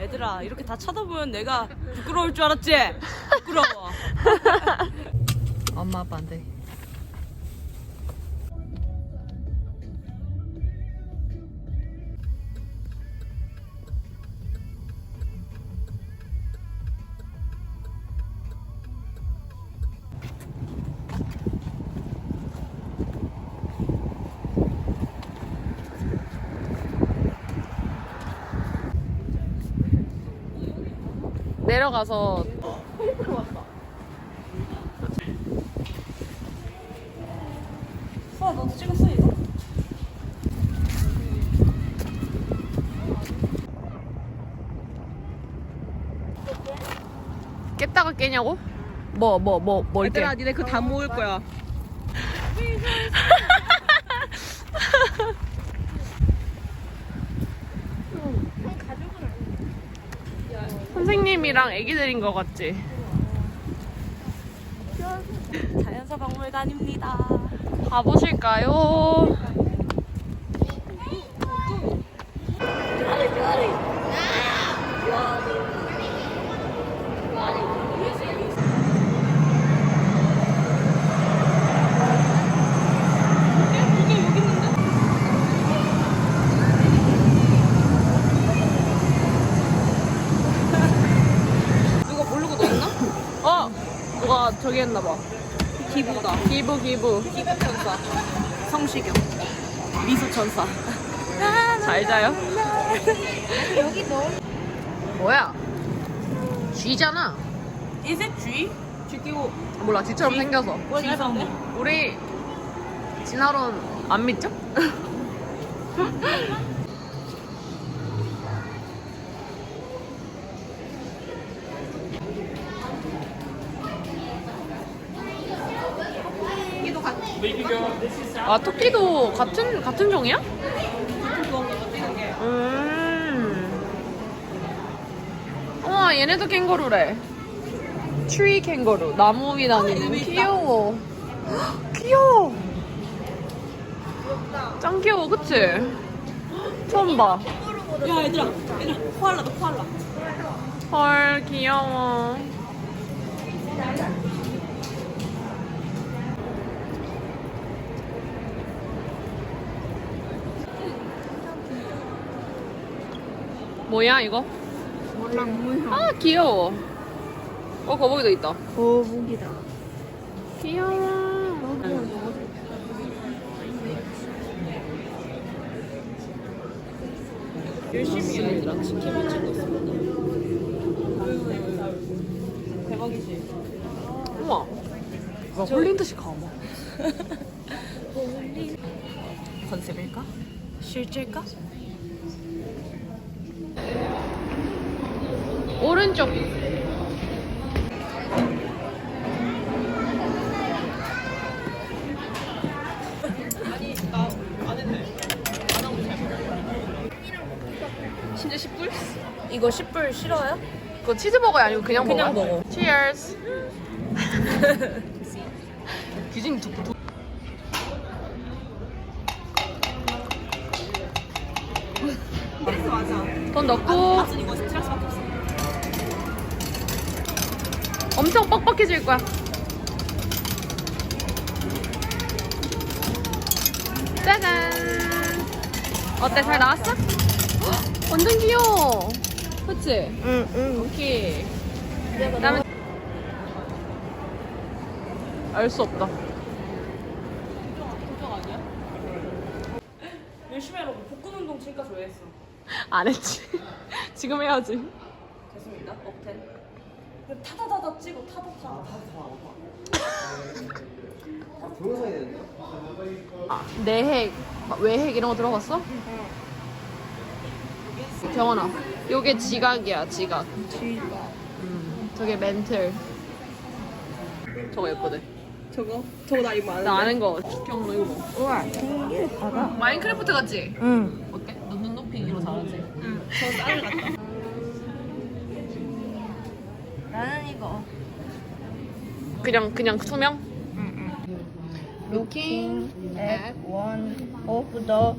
얘들아 이렇게 다 쳐다보면 내가 부끄러울 줄 알았지? 부끄러워. 엄마 아빠한테. 내려가서 수아 너도 찍었어 이거? 깼다가 깨냐고? 뭐 뭐 뭐뭘 깨? 얘들아 니네 그거 다 모을 거야. 선생님이랑 애기들인 것 같지? 자연사 박물관입니다. 가보실까요? 누가 모르고 넣었나? 어! 저기 했나봐. 기부다. 기부 기부. 기부 천사. 성시경. 미소 천사. 잘 자요? 뭐야? 쥐잖아. Is it G? G끼고 몰라, 쥐처럼 생겨서. G성이. 우리 진화론 안 믿죠? 아 토끼도 같은 같은 종이야? 음. 우와 얘네도 캥거루래. 트리 캥거루 나무 위 다니는 귀여워. 헉, 귀여워. 짱 귀여워 그치? 처음 봐. 야 얘들아 얘들아 코알라다 코알라. 헐 귀여워. 뭐야 이거? 몰라 뭐야. 아 귀여워. 어 거북이도 있다. 거북이다. 귀여워. 열심히 얘들아 치킨을 찍었습니다. 대박이지. 우와. 나 홀린 듯이 감아. 컨셉일까? 실제일까? 오른쪽. 진짜 10불? 이거 10불 싫어요? 그거 치즈버거야 아니고 그냥, 그냥 먹어요? 먹어. Cheers. 두, 두. 스트레스 맞아. 돈 넣고 맛은 이거 스트레스밖에 없어. 엄청 뻑뻑해질 거야. 짜잔. 어때? 잘 나왔어? 헉, 완전 귀여워. 그치? 응, 응. 오케이. 그다음에 알 수 없다. 도적 아니야? 열심히 하라고 복근 운동 진짜 좋아했어. 안 했지. 지금 해야지. 됐습니다. 억텐. 그 타다다다 찍어 타다다. 동영상이 되는데? 아, 내핵, 외핵 이런 거 들어봤어? 경원아, 요게 지각이야, 지각. 음, 저게 멘틀. 저거 예쁘대. 저거? 저거 나 이거 나 아는 거. 경로 이거 뭐. 우와, 되게 바다. 마인크래프트 같지? 응. 어때? 너 눈높이기로 잘하지? 응. 저쌀 같다. 나는 이거. 그냥, 그냥 투명? 루킹 at one of the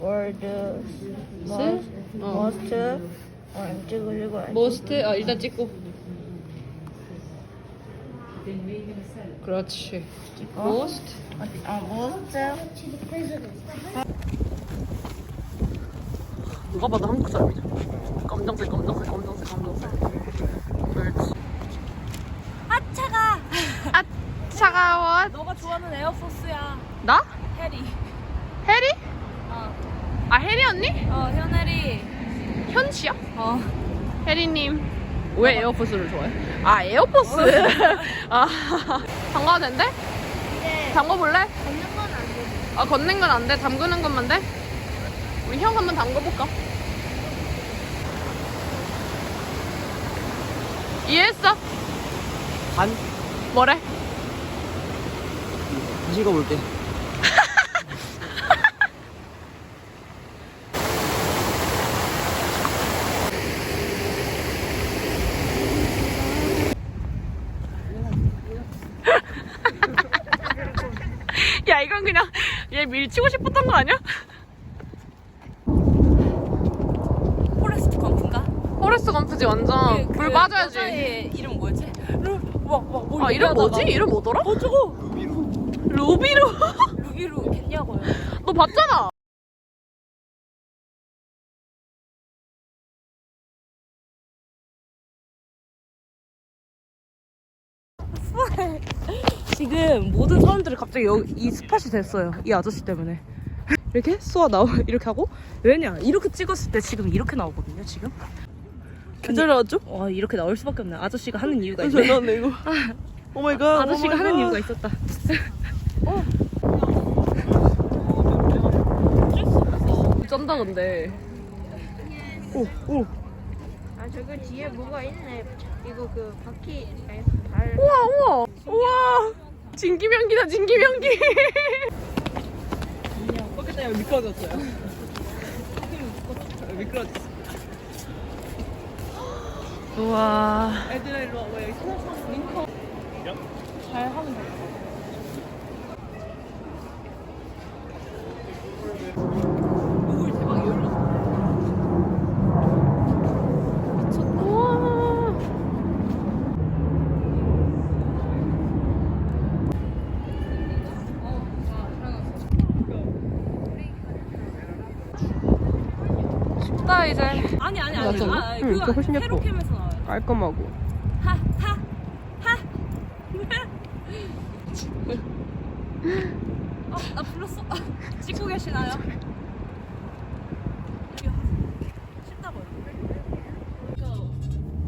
world's most, 어. most 어, 찍으려고 해. 모스트 어 일단 찍고 그렇지 모스트 아, most 누가 봐도 한국 사람이죠 검정색 검정색 검정색 검정색 그렇지 아 차가. 아 차가워 너가 좋아하는 에어포스야. 나? 해리. 해리? 어. 아 해리 언니? 어 현혜리. 현씨야? 어. 혜리님 왜 에어포스를 좋아해? 아 에어포스 아 담가도 된대? 네. 담궈 볼래? 걷는 건 안 돼. 아 걷는 건 안 돼? 담그는 것만 돼? 우리 형 한번 담궈볼까? 이해했어? 반? 뭐래? 다시 읽어볼게. 야 이건 그냥 얘 밀치고 싶었던 거 아니야? 포레스트 검프인가? 검프지 완전 불 빠져야지 그 여자의 이름 뭐였지? 루. 와와 아 이름 뭐지? 이름 뭐더라? 어 저거. 루비루 루비루 겠냐고요. 너 봤잖아 지금 모든 사람들이 갑자기 여기 이 스팟이 됐어요. 이 아저씨 때문에. 이렇게 쏘아 나오 이렇게 하고 왜냐 이렇게 찍었을 때 지금 이렇게 나오거든요 지금. 잘 나왔죠? 와 이렇게 나올 수밖에 없네. 아저씨가 하는 이유가 있네. 나왔네 이거 오 마이 갓 아저씨가 하는 이유가 있었다. 쩐다 근데 아, 저거 뒤에 뭐가 있네. 이거 그 바퀴, 아니, 발. 우와 우와 우와 진기명기다 진기명기 꺾였다 여기 미끄러졌어요. 미끄러졌어. 우와 애들아 일로 와봐 여기 신호상 링커. 잘 하면 돼. 대박. 우와 쉽다 이제 아니 아니 아니. 않나? 아, 응, 그거 훨씬 예뻐. 테로캠에서 나와요. 깔끔하고 하하하 어, 나 불렀어. 찍고 계시나요?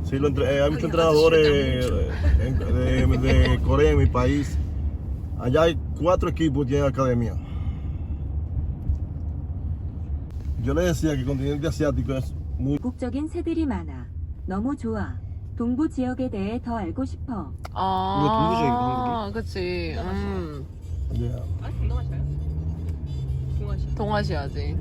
Sí, lo entre- eh, hay muchos entrenadores eh, en- de, de Corea en mi país. Allá hay cuatro equipos que tienen academia. Yo le decía que el continente asiático es muy 국적인 새들이 많아. 너무 좋아. 동부 지역에 대해 더 알고 싶어. 아 그치 음 yeah. 아니 동남아시아요? 동아시아. 동아시아지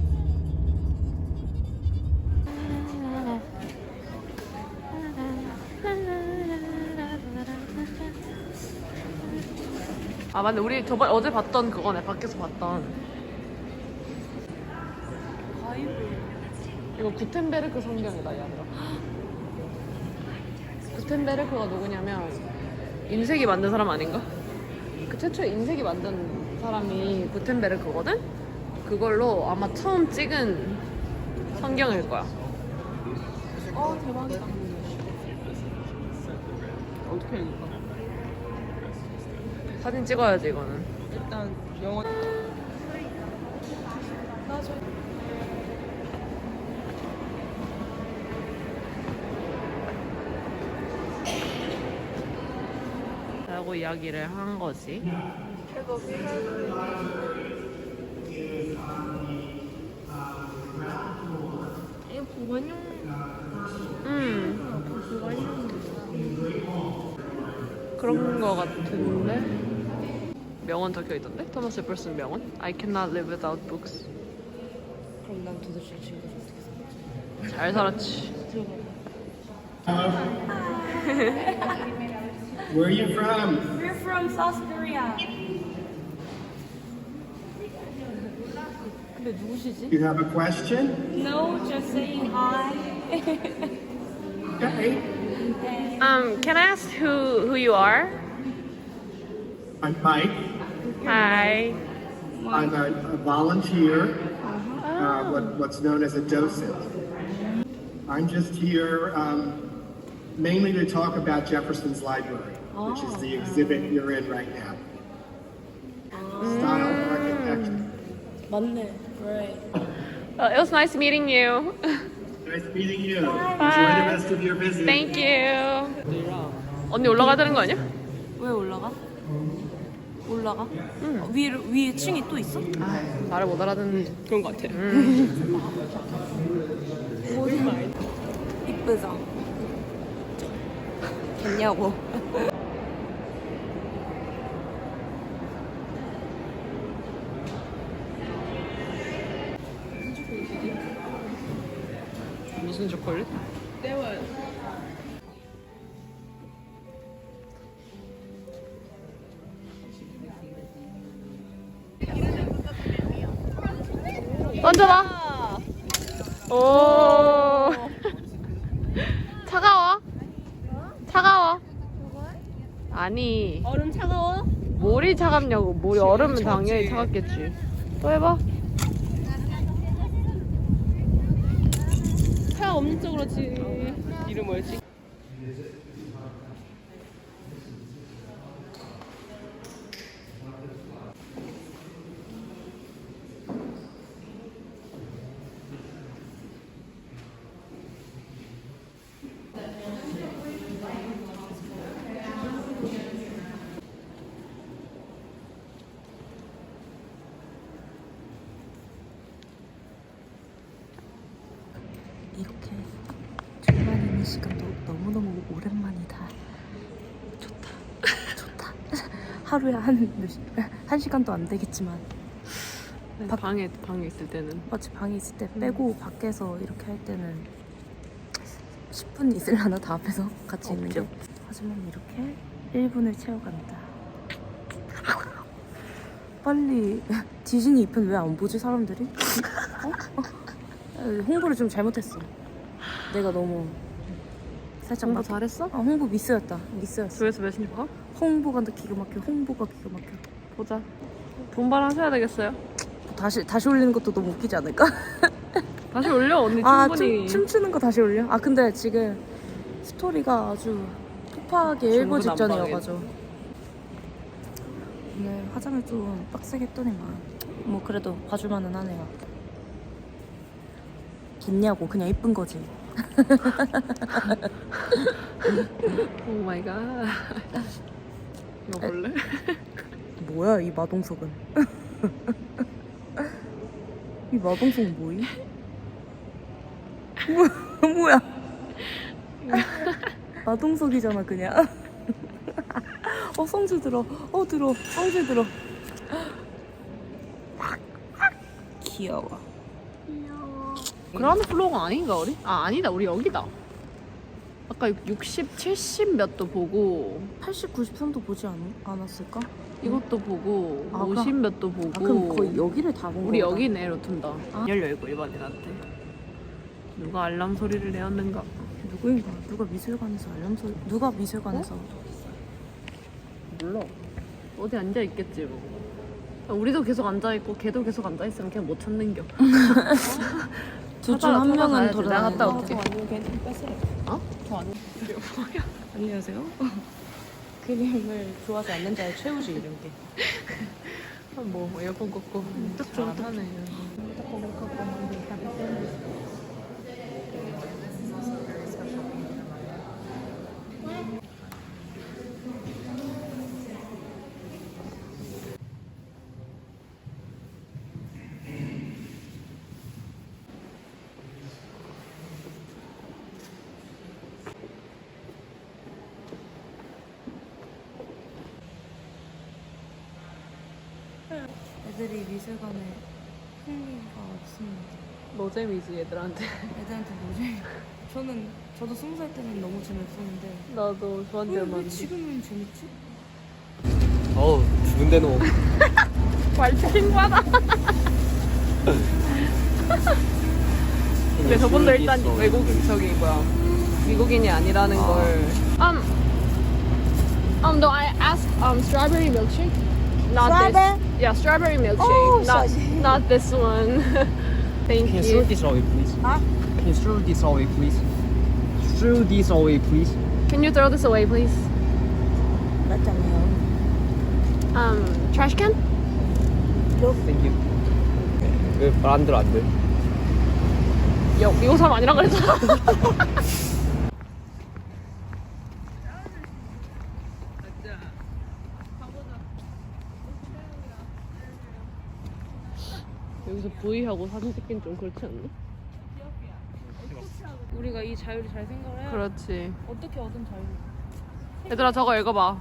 아 맞네 우리 저번 어제 봤던 그거네 밖에서 봤던 이거 구텐베르크 성경이다 얘들아 구텐베르크가 누구냐면 인쇄기 만든 사람 아닌가? 그 최초에 인쇄기 만든 사람이 구텐베르크거든? 그걸로 아마 처음 찍은 성경일 거야. 어, 대박이다. 어떻게 읽을까? 사진 찍어야지, 이거는. 일단 영어. 라 고 이야기를 한 거지. 이거 보관용. 음. 그런 거 같은데? 명언 적혀 있던데? 토마스 애플슨 명언? I cannot live without books. 그럼 난 도대체 지금까지 어떻게 살았지? 잘 살았지. Where are you from? We're from South Korea. 근데 누구시지? You have a question? No, just saying hi. Okay. Um, can I ask who who you are? I'm Mike. Hi. I'm a, a volunteer, uh, what, what's known as a docent. I'm just here um, mainly to talk about Jefferson's Library, Which is the exhibit you're in right now. Style architecture. 맞네. Right. Uh, it was nice meeting you. Nice meeting you. Enjoy the rest of your visit. Thank you. 언니 올라가야 되는 거 아니야? 왜 올라가? 올라가? 응. 위에 위에 층이 또 있어? 아, 말을 못 알아듣는 그런 거 같아. 이쁘죠? 됐냐고. 무슨 초콜릿? 던져봐. 오. 차가워? 차가워? 아니. 얼음 차가워? 뭘이 차갑냐고. 물이 얼으면 당연히 차갑겠지. 또 해봐. 차 없는 쪽으로 지. 이름 뭐였지? 이렇게 둘만 있는 시간도 너무너무 오랜만이다. 좋다. 좋다. 하루에 한, 몇 시, 한 시간도 안 되겠지만 박- 방에 방에 있을 때는 마치 방에 있을 때 빼고 밖에서 이렇게 할 때는 10분 있으려나 다 앞에서 같이 있는 게 하지만 이렇게 1분을 채워간다 빨리 디즈니 2편 왜안 보지 사람들이? 어? 어? 홍보를 좀 잘못했어 내가 너무 살짝 공부 막 잘했어? 어, 홍보 미스였다 미스였어 조회수 몇인지 봐? 홍보가 기가 막혀 홍보가 기가 막혀 보자. 분발하셔야 되겠어요. 다시 다시 올리는 것도 너무 웃기지 않을까? 다시 올려 언니 아, 충분히. 춤, 춤추는 거 다시 올려? 아, 근데 지금 스토리가 아주 폭파하기 일보 중구 직전이어가지고. 오늘 화장을 좀 빡세게 했더니만. 뭐, 그래도 봐줄만은 하네요. 겠냐고, 그냥 이쁜 거지. 오 마이 갓. 이거 볼래? 뭐야, 이 마동석은. 이 마동석은 뭐이? 뭐, 뭐야? 마동석이잖아, 그냥. 어, 성질 들어. 어, 들어. 성질 들어. 귀여워. 그라운드 플로어가 아닌가 우리? 아 아니다 우리 여기다. 아까 60, 70 몇도 보고 80, 93도 보지 않, 않았을까? 이것도 보고 아, 50몇도 보고 아, 그럼 거의 여기를 다 본 거야. 우리 여기네 로툰다. 아. 열려있고 일반인한테. 누가 알람 소리를 내었는가? 누구인가? 누가 미술관에서 알람 소리? 누가 미술관에서? 몰라. 어디 앉아 있겠지 뭐. 우리도 계속 앉아 있고 걔도 계속 앉아 있으면 걔못 찾는 겨. 둘 중 한 명은. 돌아다녀. 나갔다 올게. 어? 안녕하세요. 그림을 좋아하지 않는 자의 최우지 이런 게. 뭐 에어컨 꽂고 잘하네. 애들이 미술관에 흥미가 없습니다. 노잼이지 얘들한테. 애들한테 뭐지? 저는 저도 스무 살 때는 너무 재밌었는데 나도 왜, 좋아한대만. 왜 지금은 재밌지? 어우 죽은 데는 말치킨 받아. 근데 저분도 일단 외국 저기 뭐야 미국인이 아니라는 걸. Um, um, no, I asked um strawberry milkshake. Not Strawberry? this. Yeah, strawberry milkshake. Oh, not sorry. not this one. Thank Can you throw you. this away, please? Huh? Can you throw this away, please? Throw this away, please. Can you throw this away, please? 맞잖아요. Um, trash can? Thank you. 왜말안 들어 안 돼? 야, 미국 사람 아니라 그랬잖아. V하고 사진 찍긴 좀 그렇지 않나? 우리가 이 자유를 잘 생각을 해야 그렇지. 어떻게 얻은 자유? 얘들아 저거 읽어봐.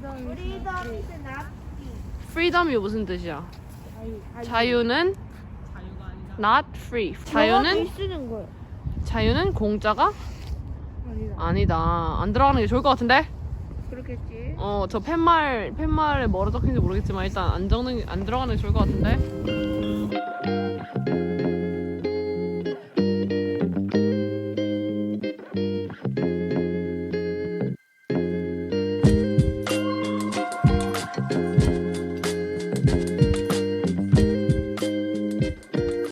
프리덤 is not freedom이 무슨 뜻이야? 자유는 not free. 자유는 쓰는 거예요. 자유는 공짜가 아니다. 아니다. 안 들어가는 게 좋을 것 같은데? 그렇겠지. 어, 저 팻말 팻말에 뭐라 적힌지 모르겠지만 일단 안 적는 안 들어가는 게 좋을 것 같은데.